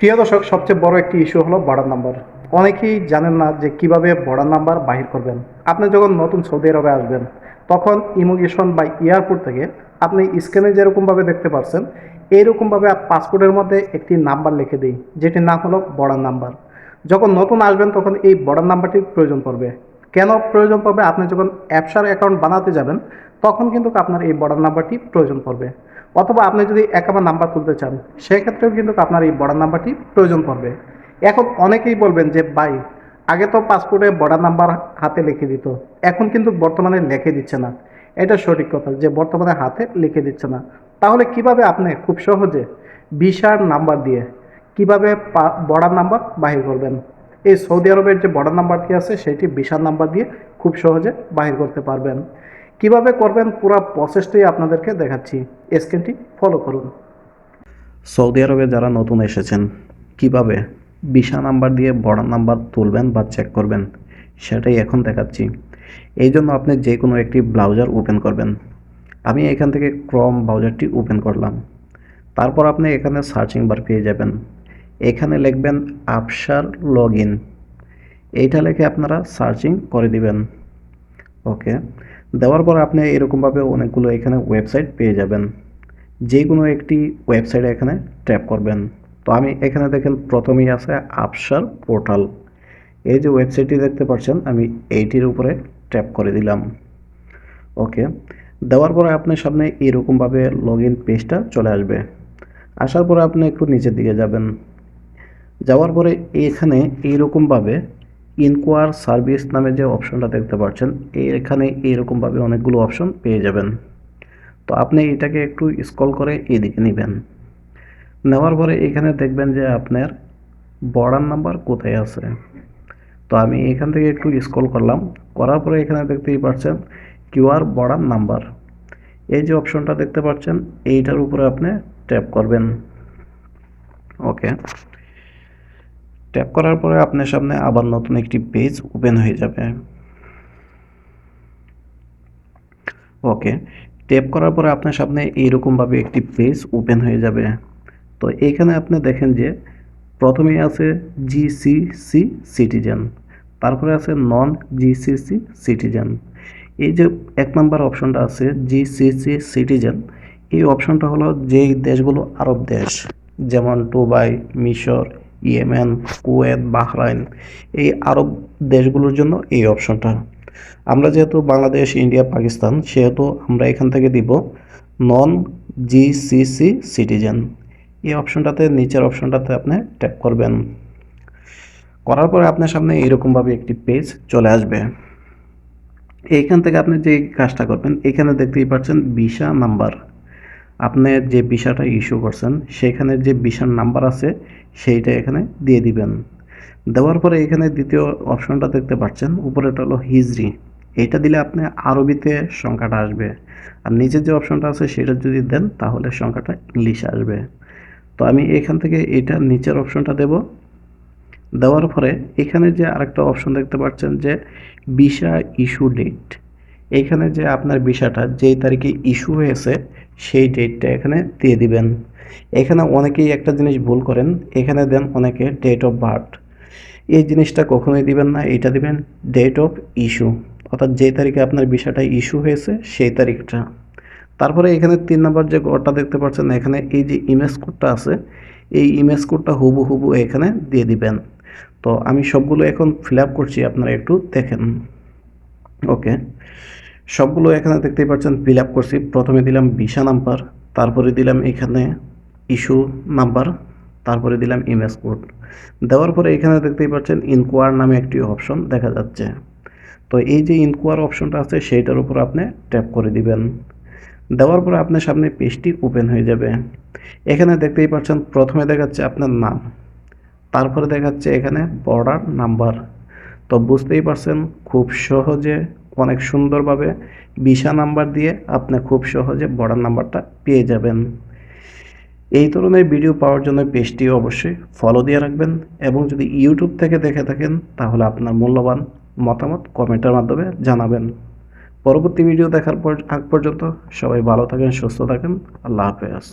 প্রিয় দর্শক, সবচেয়ে বড় একটি ইস্যু হলো বর্ডার নাম্বার অনেকেই জানেন না যে কীভাবে বর্ডার নাম্বার বাহির করবেন। আপনি যখন নতুন সৌদি আরবে আসবেন, তখন ইমিগ্রেশন বা এয়ারপোর্ট থেকে আপনি স্ক্যানে যেরকমভাবে দেখতে পাচ্ছেন এইরকমভাবে পাসপোর্টের মধ্যে একটি নাম্বার লিখে দিই, যেটির নাম হলো বর্ডার নাম্বার যখন নতুন আসবেন, তখন এই বর্ডার নাম্বারটির প্রয়োজন পড়বে। কেন প্রয়োজন পড়বে? আপনি যখন অ্যাপসার অ্যাকাউন্ট বানাতে যাবেন, তখন কিন্তু আপনার এই বর্ডার নাম্বারটি প্রয়োজন পড়বে। অথবা আপনি যদি একাবার নাম্বার তুলতে চান, সেক্ষেত্রেও কিন্তু আপনার এই বর্ডার নাম্বারটি প্রয়োজন পড়বে। এখন অনেকেই বলবেন যে, ভাই, আগে তো পাসপোর্টে বর্ডার নাম্বার হাতে লিখে দিত, এখন কিন্তু বর্তমানে লিখে দিচ্ছে না। এটা সঠিক কথা যে, বর্তমানে হাতে লিখে দিচ্ছে না। তাহলে কীভাবে আপনি খুব সহজে ভিসার নাম্বার দিয়ে কীভাবে বর্ডার নাম্বার বাহির করবেন? এই সৌদি আরবের যে বর্ডার নাম্বারটি আছে, সেটি ভিসার নাম্বার দিয়ে খুব সহজে বাহির করতে পারবেন। কীভাবে করবেন পুরো প্রসেসটাই আপনাদেরকে দেখাচ্ছি। স্ক্রিনটি ফলো করুন। সৌদি আরবে যারা নতুন এসেছেন, কীভাবে ভিসা নাম্বার দিয়ে বর্ডার নাম্বার তুলবেন বা চেক করবেন, সেটাই এখন দেখাচ্ছি। এই জন্য আপনি যে কোনো একটি ব্রাউজার ওপেন করবেন। আমি এখান থেকে ক্রম ব্রাউজারটি ওপেন করলাম। তারপর আপনি এখানে সার্চিং বার পেয়ে যাবেন। এখানে লিখবেন আপসার লগ ইন এইটা লিখে আপনারা সার্চিং করে দিবেন। ওকে। দেওয়ার পর আপনি এরকমভাবে অনেকগুলো এখানে ওয়েবসাইট পেয়ে যাবেন। যে কোনো একটি ওয়েবসাইটে এখানে ট্যাপ করবেন। তো আমি এখানে দেখেন প্রথমেই আছে আপসার পোর্টাল এই যে ওয়েবসাইটটি দেখতে পাচ্ছেন, আমি এইটির উপরে ট্যাপ করে দিলাম। ওকে। দেওয়ার পরে আপনার সামনে এরকমভাবে লগ ইন পেজটা চলে আসবে। আসার পরে আপনি একটু নিচের দিকে যাবেন। যাওয়ার পরে এখানে এইরকমভাবে ইনকোয়ার সার্ভিস নামে যে অপশনটা দেখতে পাচ্ছেন এখানে এইরকমভাবে অনেকগুলো অপশন পেয়ে যাবেন। তো আপনি এটাকে একটু স্ক্রল করে এদিকে নেবেন। নেওয়ার পরে এখানে দেখবেন যে আপনার বর্ডার নাম্বার কোথায় আছে। তো আমি এখান থেকে একটু স্ক্রল করলাম, করার পরে এখানে দেখতেই পাচ্ছেন কিউআর বর্ডার নাম্বার এই যে অপশনটা দেখতে পাচ্ছেন, এইটার উপরে আপনি ট্যাপ করবেন। ওকে ট্যাপ করার পরে আপনার সামনে আবার নতুন একটি পেজ ওপেন হয়ে যাবে। ওকে ট্যাপ করার পরে আপনার সামনে এইরকমভাবে একটি পেজ ওপেন হয়ে যাবে। তো এইখানে আপনি দেখেন যে প্রথমেই আছে জিসিসি সিটিজেন তারপরে আছে নন জিসিসি সিটিজেন এই যে এক নম্বর অপশনটা আছে জিসিসি সিটিজেন এই অপশনটা হলো যেই দেশগুলো আরব দেশ, যেমন দুবাই, মিশর ইয়েমেন, কুয়েত, বাহরাইন এই আরব দেশগুলোর জন্য এই অপশনটা। আমরা যেহেতু বাংলাদেশ, ইন্ডিয়া, পাকিস্তান, সেহেতু আমরা এখান থেকে দিব নন জিসিসি সিটিজেন। এই অপশনটাতে, নিচের অপশনটাতে আপনি ট্যাপ করবেন। করার পরে আপনার সামনে এরকমভাবে একটি পেজ চলে আসবে। এইখান থেকে আপনি যে কাজটা করবেন, এখানে দেখতেই পাচ্ছেন ভিসা নাম্বার। আপনি যে ভিসাটা ইস্যু করছেন, সেখানে যে ভিসার নাম্বার আছে, সেইটা এখানে দিয়ে দিবেন। দেওয়ার পরে এখানে দ্বিতীয় অপশনটা দেখতে পাচ্ছেন উপরেটা হলো হিজরি। এইটা দিলে আপনি আরবিতে সংখ্যাটা আসবে। আর নিচের যে অপশনটা আছে, সেটা যদি দেন, তাহলে সংখ্যাটা ইংলিশে আসবে। তো আমি এখান থেকে এটা নিচের অপশনটা দেব। দেওয়ার পরে এখানে যে আরেকটা অপশন দেখতে পাচ্ছেন, যে ভিসা ইস্যু ডেট এইখানে যে আপনার ভিসাটা, যেই তারিখে ইস্যু হয়েছে সেই ডেটটা এখানে দিয়ে দিবেন। এখানে অনেকেই একটা জিনিস ভুল করেন। এখানে দেন অনেকে ডেট অফ বার্থ এই জিনিসটা কখনোই দিবেন না, এটা দিবেন ডেট অফ ইস্যু অর্থাৎ যে তারিখে আপনার বিষয়টা ইস্যু হয়েছে, সেই তারিখটা। তারপরে এখানে তিন নম্বর যে কোডটা দেখতে পাচ্ছেন, এখানে এই যে ইমেজ কোডটা আছে, এই ইমেজ কোডটা হুবু হুবু এখানে দিয়ে দিবেন। তো আমি সবগুলো এখন ফিল আপ করছি, আপনারা একটু দেখেন। ওকে সবগুলো এখানে দেখতেই পাচ্ছেন ফিল আপ করছি। প্রথমে দিলাম ভিসা নাম্বার তারপরে দিলাম এখানে ইস্যু নাম্বার তারপরে দিলাম ইমেজ কোড দেওয়ার পরে এখানে দেখতেই পাচ্ছেন ইনকোয়ার নামে একটি অপশন দেখা যাচ্ছে। তো এই যে ইনকোয়ার অপশনটা আছে, সেইটার উপর আপনি ট্যাপ করে দিবেন। দেওয়ার পরে আপনার সামনে পেজটি ওপেন হয়ে যাবে। এখানে দেখতেই পাচ্ছেন প্রথমে দেখাচ্ছে আপনার নাম, তারপরে দেখাচ্ছে এখানে বর্ডার নাম্বার তো বুঝতেই পারছেন, খুব সহজে অনেক সুন্দরভাবে ভিসা নাম্বার দিয়ে আপনি খুব সহজে বর্ডার নাম্বারটা পেয়ে যাবেন। এই ধরনের ভিডিও পাওয়ার জন্য পেজটি অবশ্যই ফলো দিয়ে রাখবেন এবং যদি ইউটিউব থেকে দেখে থাকেন, তাহলে আপনার মূল্যবান মতামত কমেন্টের মাধ্যমে জানাবেন। পরবর্তী ভিডিও দেখার পর আগ পর্যন্ত সবাই ভালো থাকেন, সুস্থ থাকেন। আল্লাহ হাফেজ।